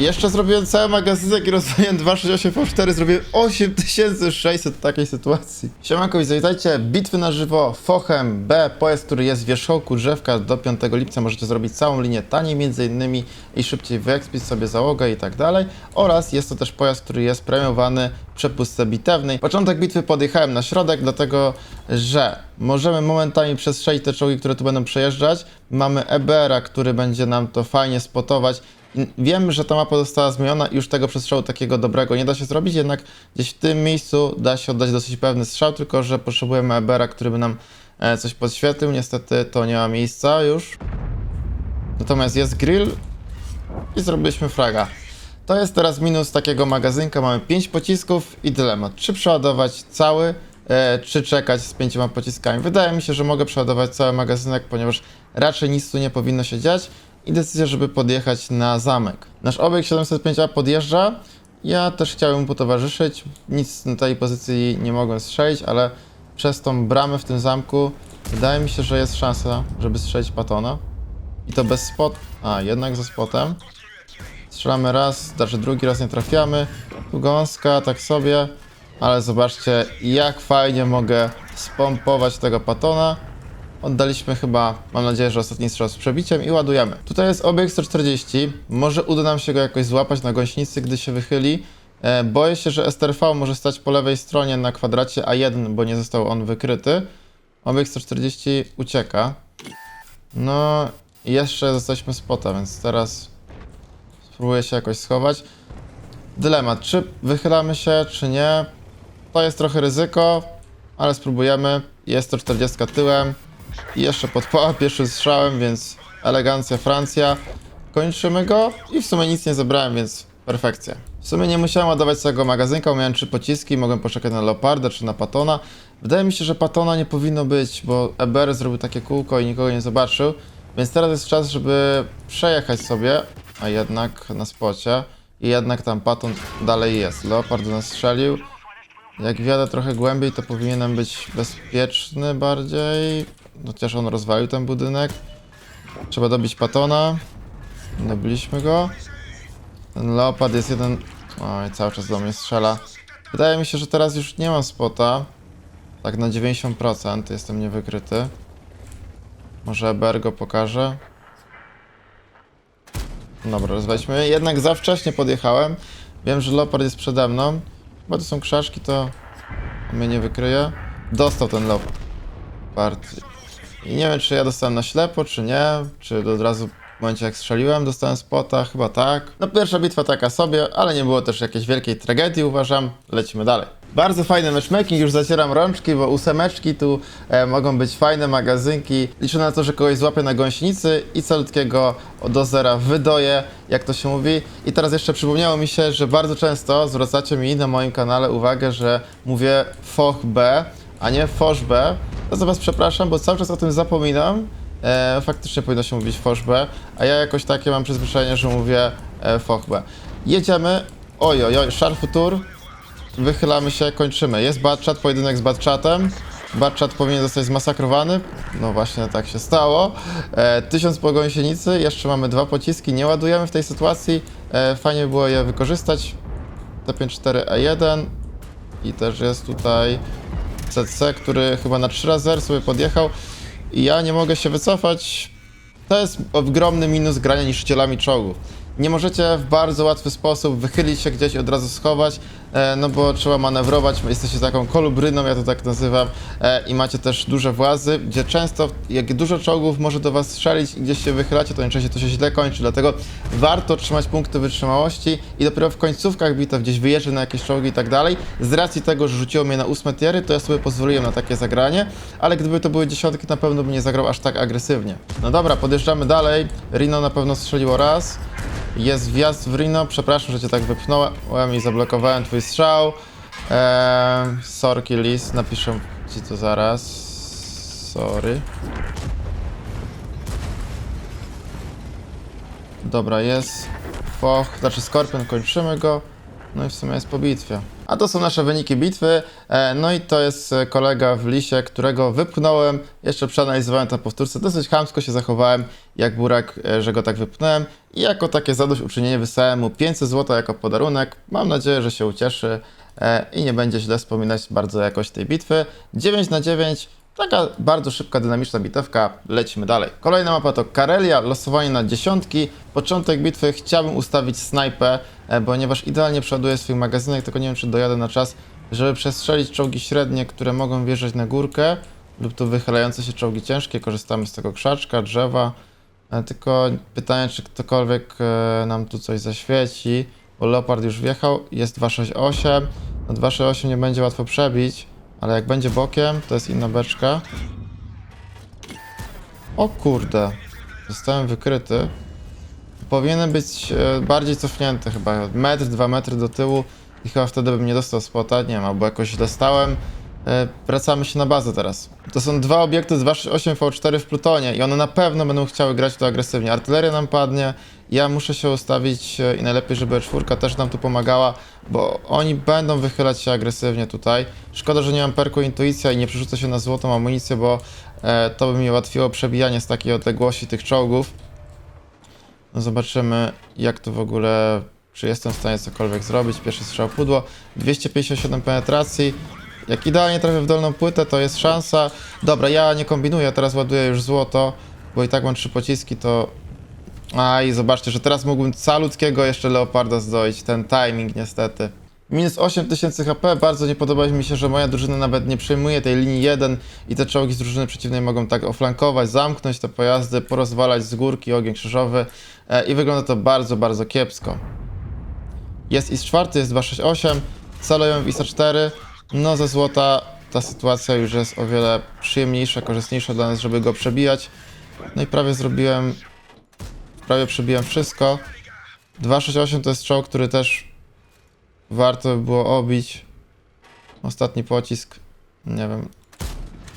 Jeszcze zrobiłem cały magazynek i rozwaliłem 268 V4, zrobiłem 8600 w takiej sytuacji. Siemanko, witajcie. Bitwy na żywo, Fochem B, pojazd, który jest w wierzchołku drzewka do 5 lipca. Możecie zrobić całą linię taniej między innymi i szybciej wyekspić sobie załogę i tak dalej. Oraz jest to też pojazd, który jest premiowany w przepustce bitewnej. Początek bitwy podjechałem na środek, dlatego że możemy momentami przestrzelić te czołgi, które tu będą przejeżdżać. Mamy EBR-a, który będzie nam to fajnie spotować. Wiem, że ta mapa została zmieniona i już tego przestrzału takiego dobrego nie da się zrobić, jednak gdzieś w tym miejscu da się oddać dosyć pewny strzał, tylko że potrzebujemy EBR-a, który by nam e, coś podświetlił. Niestety to nie ma miejsca już. Natomiast jest grill i zrobiliśmy fraga. To jest teraz minus takiego magazynka. Mamy 5 pocisków i dylemat. Czy przeładować cały, e, czy czekać z pięcioma pociskami. Wydaje mi się, że mogę przeładować cały magazynek, ponieważ raczej nic tu nie powinno się dziać. I decyzja, żeby podjechać na zamek. Nasz obiekt 705A podjeżdża. Ja też chciałem mu potowarzyszyć. Nic na tej pozycji nie mogłem strzelić, ale przez tą bramę w tym zamku wydaje mi się, że jest szansa, żeby strzelić patona. I to bez spot. A, jednak ze spotem. Strzelamy raz, znaczy drugi raz nie trafiamy. Tu gąska, tak sobie. Ale zobaczcie, jak fajnie mogę spompować tego patona. Oddaliśmy chyba, mam nadzieję, że ostatni strzał z przebiciem i ładujemy. Tutaj jest obiekt 140. Może uda nam się go jakoś złapać na gąśnicy, gdy się wychyli. E, boję się, że STRV może stać po lewej stronie na kwadracie A1, bo nie został on wykryty. Obiekt 140 ucieka. No, jeszcze zostaliśmy spota, więc teraz spróbuję się jakoś schować. Dylemat, czy wychylamy się, czy nie. To jest trochę ryzyko, ale spróbujemy. Jest to 40 tyłem. I jeszcze podpała pierwszym strzałem, więc elegancja Francja. Kończymy go i w sumie nic nie zebrałem, więc perfekcja. W sumie nie musiałem ładować całego magazynka, miałem trzy pociski, mogłem poczekać na Leoparda czy na Patona. Wydaje mi się, że Patona nie powinno być, bo EBR zrobił takie kółko i nikogo nie zobaczył. Więc teraz jest czas, żeby przejechać sobie, a jednak na spocie. I jednak tam Paton dalej jest. Leopard nas strzelił. Jak wjadę trochę głębiej, to powinienem być bezpieczny bardziej. Chociaż on rozwalił ten budynek. Trzeba dobić Patona. Dobiliśmy go. Ten Leopard jest jeden... Oj, cały czas do mnie strzela. Wydaje mi się, że teraz już nie mam spota. Tak na 90% jestem niewykryty. Może EBR go pokaże. Dobra, rozwaliśmy. Jednak za wcześnie podjechałem. Wiem, że Leopard jest przede mną. Bo to są krzaczki, to mnie nie wykryje. Dostał ten Leopard. I nie wiem, czy ja dostałem na ślepo, czy nie. Czy od razu w momencie jak strzeliłem, dostałem spota, chyba tak. No pierwsza bitwa taka sobie, ale nie było też jakiejś wielkiej tragedii, uważam. Lecimy dalej. Bardzo fajny matchmaking, już zacieram rączki, bo ósemeczki tu e, mogą być fajne magazynki. Liczę na to, że kogoś złapię na gąsienicy i calutkiego do zera wydoję, jak to się mówi. I teraz jeszcze przypomniało mi się, że bardzo często zwracacie mi na moim kanale uwagę, że mówię foch B, a nie fosz B. To za was przepraszam, bo cały czas o tym zapominam. E, faktycznie powinno się mówić fosz B, a ja jakoś takie mam przyzwyczajenie, że mówię e, foch B. Jedziemy. Oj, oj, oj, Sharfutur. Wychylamy się, kończymy. Jest Batchat, pojedynek z Batchatem. Batchat powinien zostać zmasakrowany. No właśnie tak się stało. E, tysiąc po gąsienicy, jeszcze mamy dwa pociski, nie ładujemy w tej sytuacji. E, fajnie by było je wykorzystać. T54A1 i też jest tutaj CC, który chyba na 3 razy sobie podjechał i ja nie mogę się wycofać. To jest ogromny minus grania niszczycielami czołgów. Nie możecie w bardzo łatwy sposób wychylić się gdzieś i od razu schować, no bo trzeba manewrować, jesteście taką kolubryną, ja to tak nazywam, e, i macie też duże włazy, gdzie często, jak dużo czołgów może do was strzelić i gdzieś się wychylacie, to najczęściej to się źle kończy, dlatego warto trzymać punkty wytrzymałości i dopiero w końcówkach bitew gdzieś wyjeżdżę na jakieś czołgi i tak dalej. Z racji tego, że rzuciło mnie na ósme tiery, to ja sobie pozwoliłem na takie zagranie, ale gdyby to były dziesiątki, na pewno bym nie zagrał aż tak agresywnie. No dobra, podjeżdżamy dalej. Rino na pewno strzeliło raz. Jest wjazd w Rino, przepraszam, że cię tak wypchnąłem i zablokowałem twój strzał. Eee, sorki Lis, napiszę ci to zaraz. Sorry. Dobra, jest Foch, znaczy Skorpion, kończymy go. No i w sumie jest po bitwie. A to są nasze wyniki bitwy. E, no i to jest e, kolega w lisie, którego wypchnąłem. Jeszcze przeanalizowałem to powtórce. Dosyć chamsko się zachowałem, jak burak, e, że go tak wypchnąłem. I jako takie zadośćuczynienie wysłałem mu 500 zł jako podarunek. Mam nadzieję, że się ucieszy i nie będzie źle wspominać bardzo jakość tej bitwy. 9 na 9. Taka bardzo szybka, dynamiczna bitewka. Lecimy dalej. Kolejna mapa to Karelia, losowanie na dziesiątki. Początek bitwy chciałbym ustawić snajpę, e, ponieważ idealnie przeładuję swój magazynek, tylko nie wiem, czy dojadę na czas, żeby przestrzelić czołgi średnie, które mogą wjeżdżać na górkę, lub tu wychylające się czołgi ciężkie. Korzystamy z tego krzaczka, drzewa. E, Tylko pytanie, czy ktokolwiek e, nam tu coś zaświeci, bo Leopard już wjechał, jest 268. No 268 nie będzie łatwo przebić, ale jak będzie bokiem, to jest inna beczka. O kurde, zostałem wykryty. Powinienem być e, bardziej cofnięty chyba, metr, dwa metry do tyłu i chyba wtedy bym nie dostał spota, nie wiem, albo jakoś dostałem. E, Wracamy się na bazę teraz. To są dwa obiekty z 268 V4 w Plutonie i one na pewno będą chciały grać tu agresywnie. Artyleria nam padnie, ja muszę się ustawić e, i najlepiej, żeby E4 też nam tu pomagała, bo oni będą wychylać się agresywnie tutaj. Szkoda, że nie mam perku intuicja i nie przerzucę się na złotą amunicję, bo e, to by mi ułatwiło przebijanie z takiej odległości tych czołgów. No zobaczymy, jak to w ogóle, czy jestem w stanie cokolwiek zrobić. Pierwszy strzał pudło, 257 penetracji. Jak idealnie trafię w dolną płytę, to jest szansa. Dobra, ja nie kombinuję, teraz ładuję już złoto, bo i tak mam trzy pociski, to... A i zobaczcie, że teraz mógłbym calutkiego jeszcze Leoparda zdoić, ten timing niestety. Minus 8000 HP, bardzo nie podoba mi się, że moja drużyna nawet nie przejmuje tej linii 1 i te czołgi z drużyny przeciwnej mogą tak oflankować, zamknąć te pojazdy, porozwalać z górki ogień krzyżowy e, i wygląda to bardzo, bardzo kiepsko. Jest IS-4, jest 268, celuję w IS-4, no ze złota ta sytuacja już jest o wiele przyjemniejsza, korzystniejsza dla nas, żeby go przebijać. No i prawie zrobiłem, prawie przebiłem wszystko. 268 to jest czołg, który też warto by było obić. Ostatni pocisk, nie wiem.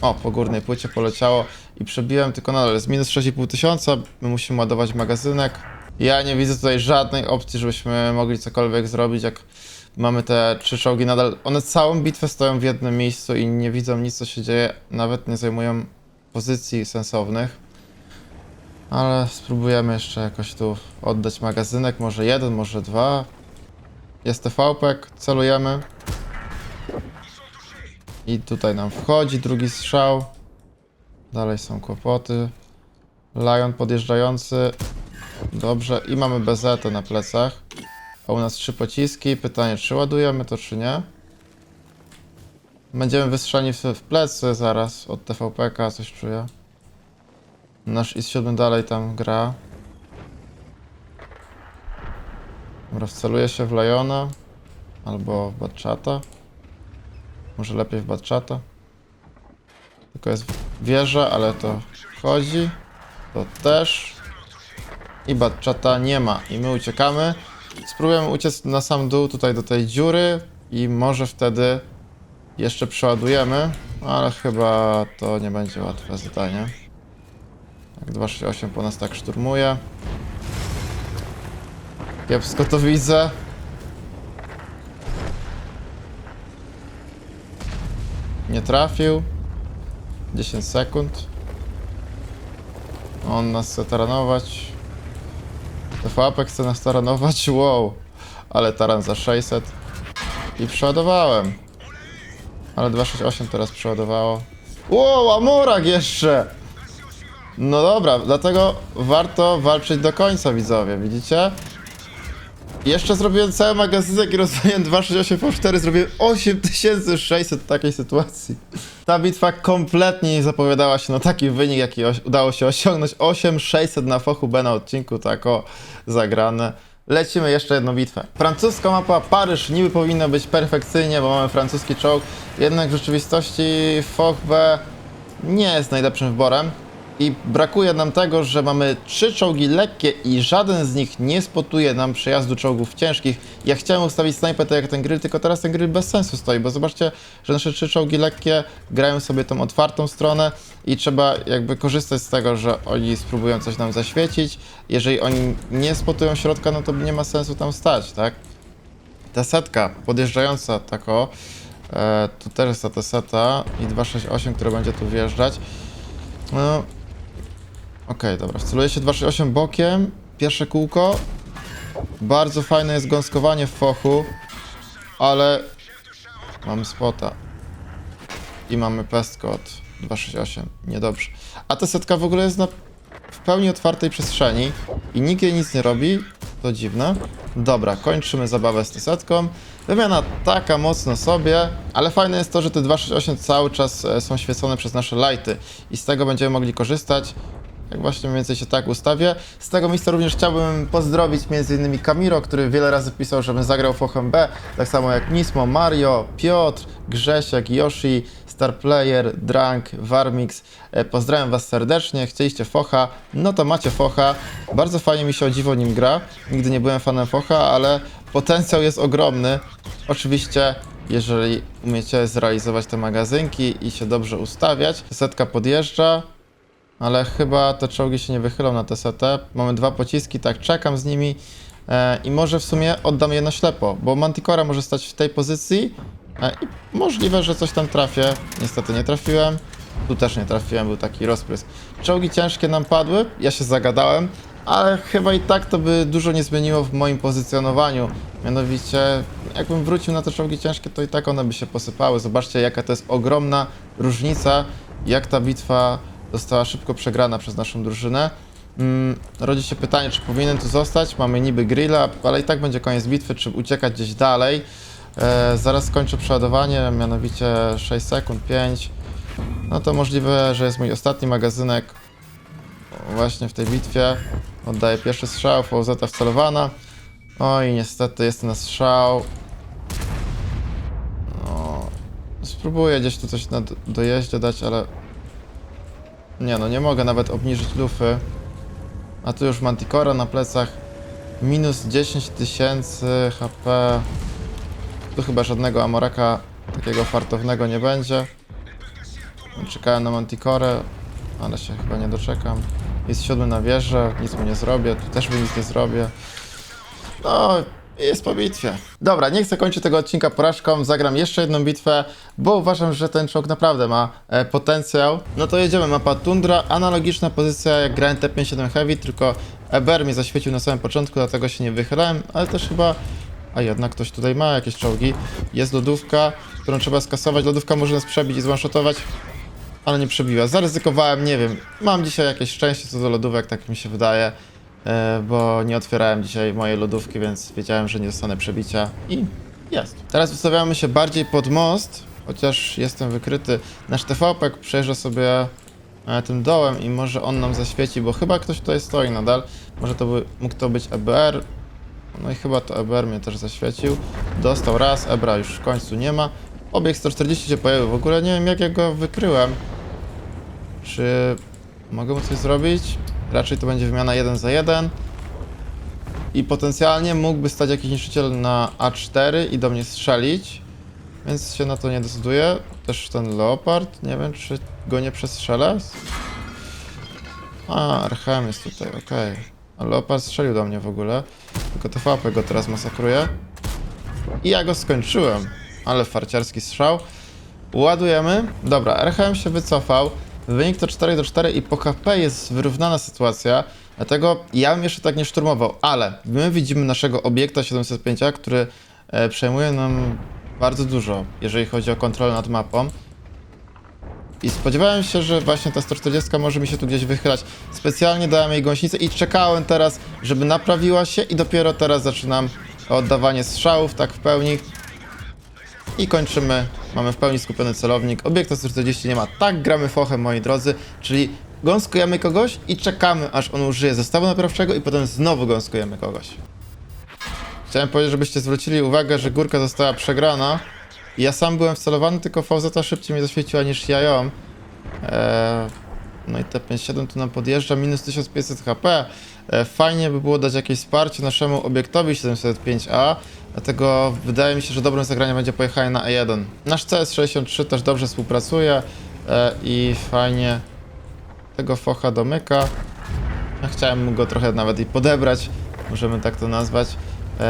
O, po górnej płycie poleciało i przebiłem, tylko nadal jest minus 6,5 tysiąca. My musimy ładować magazynek. Ja nie widzę tutaj żadnej opcji, żebyśmy mogli cokolwiek zrobić, jak mamy te trzy czołgi nadal. One całą bitwę stoją w jednym miejscu i nie widzą nic, co się dzieje. Nawet nie zajmują pozycji sensownych. Ale spróbujemy jeszcze jakoś tu oddać magazynek. Może jeden, może dwa. Jest TVP, celujemy. I tutaj nam wchodzi drugi strzał. Dalej są kłopoty. Lion podjeżdżający. Dobrze, i mamy BZ na plecach. A u nas trzy pociski. Pytanie, czy ładujemy to, czy nie? Będziemy wystrzeleni w, plecy zaraz od TVPK, coś czuję. Nasz IS-7 dalej tam gra. Dobra, wceluję się w Liona. Albo w Batchata. Może lepiej w Batchata. Tylko jest wieża, ale to wchodzi. To też. I Batchata nie ma. I my uciekamy. Spróbujemy uciec na sam dół tutaj do tej dziury. I może wtedy jeszcze przeładujemy. Ale chyba to nie będzie łatwe zadanie. Jak 268 po nas tak szturmuje. Kiepsko to widzę. Nie trafił. 10 sekund. On nas chce taranować. TVP chce nas taranować. Wow. Ale taran za 600. I przeładowałem. Ale 268 teraz przeładowało. Wow, Amorak jeszcze! No dobra, dlatego warto walczyć do końca, widzowie, widzicie? Jeszcze zrobiłem cały magazynek i rozwaliłem 268 V4, zrobiłem 8600 w takiej sytuacji. Ta bitwa kompletnie nie zapowiadała się na taki wynik, jaki udało się osiągnąć. 8600 na fochu B na odcinku, tak o, zagrane. Lecimy jeszcze jedną bitwę. Francuska mapa Paryż niby powinna być perfekcyjnie, bo mamy francuski czołg, jednak w rzeczywistości Foch B nie jest najlepszym wyborem. I brakuje nam tego, że mamy trzy czołgi lekkie i żaden z nich nie spotuje nam przejazdu czołgów ciężkich. Ja chciałem ustawić snajpę tak jak ten grill, tylko teraz ten grill bez sensu stoi, bo zobaczcie, że nasze trzy czołgi lekkie grają sobie tą otwartą stronę i trzeba jakby korzystać z tego, że oni spróbują coś nam zaświecić. Jeżeli oni nie spotują środka, no to nie ma sensu tam stać, tak? Ta setka podjeżdżająca tako, e, tu też jest ta teseta i 268, które będzie tu wjeżdżać. No, okej, dobra, wceluję się 268 bokiem, pierwsze kółko. Bardzo fajne jest gąskowanie w fochu, ale mamy spota. I mamy pestko od 268, niedobrze. A ta setka w ogóle jest na w pełni otwartej przestrzeni i nikt jej nic nie robi, to dziwne. Dobra, kończymy zabawę z setką. Wymiana taka mocno sobie, ale fajne jest to, że te 268 cały czas e, są świecone przez nasze lighty i z tego będziemy mogli korzystać. Jak właśnie mniej więcej się tak ustawię. Z tego miejsca również chciałbym pozdrowić m.in. Kamiro, który wiele razy pisał, żebym zagrał Fochem B, tak samo jak Nismo, Mario, Piotr, Grzesiek, Yoshi, Starplayer, Drank, Warmix. E, Pozdrawiam Was serdecznie, chcieliście Focha, no to macie Focha. Bardzo fajnie mi się o dziwo nim gra. Nigdy nie byłem fanem Focha, ale potencjał jest ogromny. Oczywiście, jeżeli umiecie zrealizować te magazynki i się dobrze ustawiać. Setka podjeżdża, ale chyba te czołgi się nie wychylą na tę setę. Mamy dwa pociski, tak, czekam z nimi e, i może w sumie oddam je na ślepo, bo Manticora może stać w tej pozycji e, i możliwe, że coś tam trafię. Niestety nie trafiłem. Tu też nie trafiłem, był taki rozprysk. Czołgi ciężkie nam padły, ja się zagadałem, ale chyba i tak to by dużo nie zmieniło w moim pozycjonowaniu. Mianowicie, jakbym wrócił na te czołgi ciężkie, to i tak one by się posypały. Zobaczcie, jaka to jest ogromna różnica, jak ta bitwa została szybko przegrana przez naszą drużynę. Mm, rodzi się pytanie, czy powinien tu zostać. Mamy niby grilla, ale i tak będzie koniec bitwy, czy uciekać gdzieś dalej. E, zaraz skończę przeładowanie, mianowicie 6 sekund, 5. No to możliwe, że jest mój ostatni magazynek właśnie w tej bitwie. Oddaję pierwszy strzał, VZ wcelowana. Oj, niestety jest na strzał. No, spróbuję gdzieś tu coś na do- dojeździe dać, ale nie no, nie mogę nawet obniżyć lufy. A tu już Manticora na plecach. Minus 10 tysięcy HP. Tu chyba żadnego Amoraka takiego fartownego nie będzie. Czekałem na Manticore, ale się chyba nie doczekam. Jest siódmy na wieżę, nic mu nie zrobię, tu też mu nic nie zrobię. No, jest po bitwie. Dobra, nie chcę kończyć tego odcinka porażką, zagram jeszcze jedną bitwę, bo uważam, że ten czołg naprawdę ma e, potencjał. No to jedziemy, mapa Tundra, analogiczna pozycja jak grałem T57 Heavy, tylko EBR mnie zaświecił na samym początku, dlatego się nie wychylałem, ale też chyba... A jednak ktoś tutaj ma jakieś czołgi. Jest lodówka, którą trzeba skasować. Lodówka może nas przebić i zwanshotować, ale nie przebiła. Zaryzykowałem, nie wiem. Mam dzisiaj jakieś szczęście co do lodówek, tak mi się wydaje. E, bo nie otwierałem dzisiaj mojej lodówki, więc wiedziałem, że nie dostanę przebicia i jest. Teraz ustawiamy się bardziej pod most, chociaż jestem wykryty. Nasz TVP przejeżdża sobie e, tym dołem i może on nam zaświeci, bo chyba ktoś tutaj stoi nadal. Może to by, mógł to być EBR. No i chyba to EBR mnie też zaświecił. Dostał raz, EBRA już w końcu nie ma. Obieg 140 się pojawił, w ogóle nie wiem jak ja go wykryłem. Czy mogę mu coś zrobić? Raczej to będzie wymiana 1 za 1. I potencjalnie mógłby stać jakiś niszczyciel na A4 i do mnie strzelić. Więc się na to nie decyduję. Też ten Leopard, nie wiem czy go nie przestrzelę. A, Archem jest tutaj, okej. A Leopard strzelił do mnie w ogóle. Tylko TVP go teraz masakruje. I ja go skończyłem. Ale farciarski strzał. Ładujemy. Dobra, RHM się wycofał. Wynik to 4 do 4 i po HP jest wyrównana sytuacja. Dlatego ja bym jeszcze tak nie szturmował, ale my widzimy naszego obiekta 705, który e, przejmuje nam bardzo dużo, jeżeli chodzi o kontrolę nad mapą. I spodziewałem się, że właśnie ta 140 może mi się tu gdzieś wychylać. Specjalnie dałem jej gąsienicę i czekałem teraz, żeby naprawiła się i dopiero teraz zaczynam oddawanie strzałów, tak w pełni. I kończymy. Mamy w pełni skupiony celownik. Obiekta 140 nie ma. Tak gramy fochem, moi drodzy. Czyli gąskujemy kogoś i czekamy, aż on użyje zestawu naprawczego i potem znowu gąskujemy kogoś. Chciałem powiedzieć, żebyście zwrócili uwagę, że górka została przegrana. Ja sam byłem wcelowany, tylko VZ szybciej mnie zaświeciła niż ja ją. Eee, no i T57 tu nam podjeżdża, minus 1500 HP. E, fajnie by było dać jakieś wsparcie naszemu obiektowi 705A, dlatego wydaje mi się, że dobrym zagraniem będzie pojechanie na E1. Nasz CS63 też dobrze współpracuje e, i fajnie tego focha domyka. Ja chciałem go trochę nawet i podebrać, możemy tak to nazwać.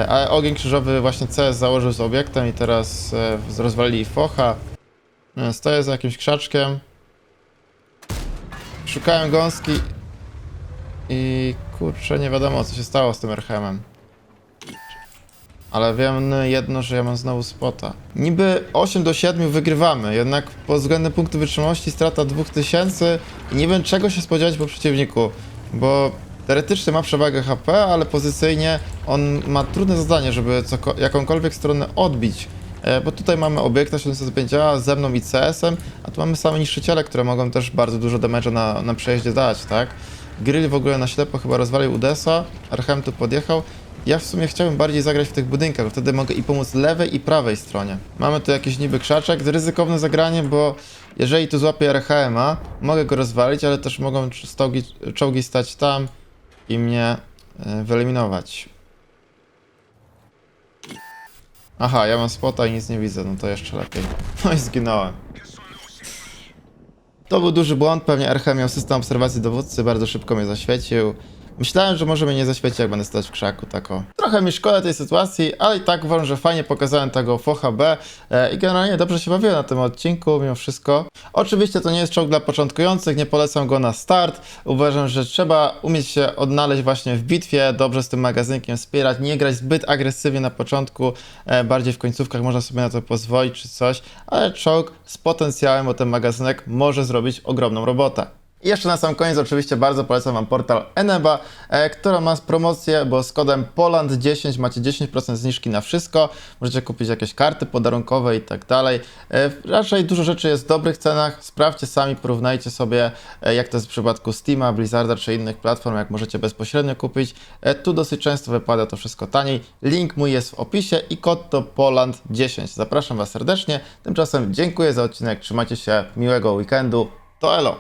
Ale ogień krzyżowy właśnie CS założył z obiektem i teraz e, rozwalili focha. Stoję za jakimś krzaczkiem. Szukałem gąski i kurczę, nie wiadomo co się stało z tym Erhemem. Ale wiem jedno, że ja mam znowu spota. Niby 8 do 7 wygrywamy, jednak pod względem punktu wytrzymałości strata 2000 i nie wiem czego się spodziewać po przeciwniku, bo teoretycznie ma przewagę HP, ale pozycyjnie on ma trudne zadanie, żeby jakąkolwiek stronę odbić. E, bo tutaj mamy obiekta 705 ze mną i CS-em, a tu mamy same niszczyciele, które mogą też bardzo dużo damage'a na, na przejeździe dać, tak? Grill w ogóle na ślepo chyba rozwalił Udesa, Archem tu podjechał. Ja w sumie chciałbym bardziej zagrać w tych budynkach, wtedy mogę i pomóc lewej i prawej stronie. Mamy tu jakiś niby krzaczek, ryzykowne zagranie, bo jeżeli tu złapię RHM-a, mogę go rozwalić, ale też mogą stogi, czołgi stać tam i mnie e, wyeliminować. Aha, ja mam spota i nic nie widzę, no to jeszcze lepiej. No i zginąłem. To był duży błąd, pewnie RH miał system obserwacji dowódcy, bardzo szybko mnie zaświecił. Myślałem, że może mnie nie zaświeci, jak będę stać w krzaku, tako. Trochę mi szkoda tej sytuacji, ale i tak uważam, że fajnie pokazałem tego Focha B e, i generalnie dobrze się bawiłem na tym odcinku, mimo wszystko. Oczywiście to nie jest czołg dla początkujących, nie polecam go na start. Uważam, że trzeba umieć się odnaleźć właśnie w bitwie, dobrze z tym magazynkiem wspierać, nie grać zbyt agresywnie na początku, e, bardziej w końcówkach można sobie na to pozwolić czy coś, ale czołg z potencjałem, bo ten magazynek może zrobić ogromną robotę. Jeszcze na sam koniec oczywiście bardzo polecam Wam portal Eneba, e, która ma promocję, bo z kodem POLAND10 macie 10% zniżki na wszystko. Możecie kupić jakieś karty podarunkowe i tak dalej. E, raczej dużo rzeczy jest w dobrych cenach. Sprawdźcie sami, porównajcie sobie, e, jak to jest w przypadku Steama, Blizzarda czy innych platform, jak możecie bezpośrednio kupić. E, tu dosyć często wypada to wszystko taniej. Link mój jest w opisie i kod to POLAND10. Zapraszam Was serdecznie. Tymczasem dziękuję za odcinek, trzymajcie się, miłego weekendu. To elo!